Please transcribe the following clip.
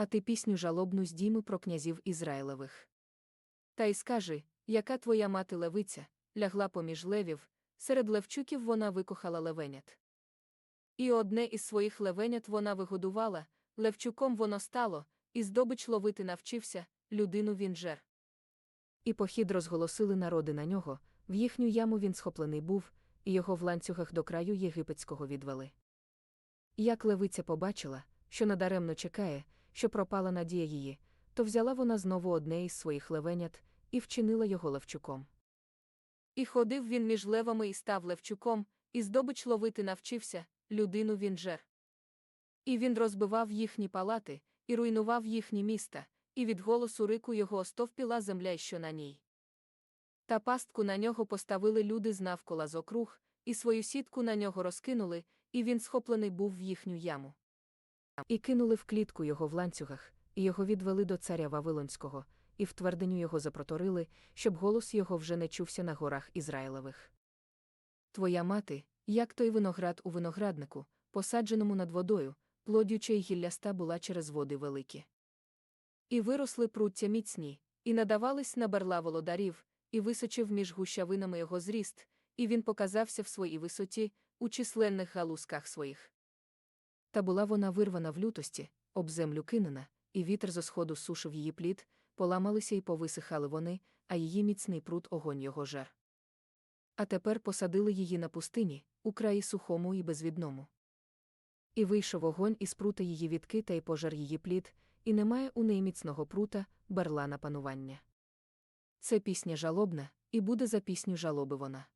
А ти пісню жалобну здійми про князів Ізраїлевих. Та й скажи, яка твоя мати левиця, лягла поміж левів, серед левчуків вона викохала левенят. І одне із своїх левенят вона вигодувала, левчуком воно стало, і здобич ловити навчився, людину він жер. І похід розголосили народи на нього, в їхню яму він схоплений був, і його в ланцюгах до краю єгипетського відвели. Як левиця побачила, що надаремно чекає, що пропала надія її, то взяла вона знову одне із своїх левенят і вчинила його левчуком. І ходив він між левами і став левчуком, і здобич ловити навчився, людину він жер. І він розбивав їхні палати, і руйнував їхні міста, і від голосу рику його остовпіла земля, що на ній. Та пастку на нього поставили люди з навкола з округ, і свою сітку на нього розкинули, і він схоплений був в їхню яму. І кинули в клітку його в ланцюгах, і його відвели до царя Вавилонського, і в твердиню його запроторили, щоб голос його вже не чувся на горах Ізраїлевих. Твоя мати, як той виноград у винограднику, посадженому над водою, плодюча й гілляста була через води великі. І виросли пруття міцні, і надавались на берла володарів, і височив між гущавинами його зріст, і він показався в своїй висоті, у численних галузках своїх. Та була вона вирвана в лютості, об землю кинена, і вітер зо сходу сушив її плід, поламалися і повисихали вони, а її міцний пруд огонь його жар. А тепер посадили її на пустині, у краї сухому і безвідному. І вийшов огонь із прута її відки та й пожар її плід, і немає у неї міцного прута, берла на панування. Це пісня жалобна, і буде за пісню жалоби вона.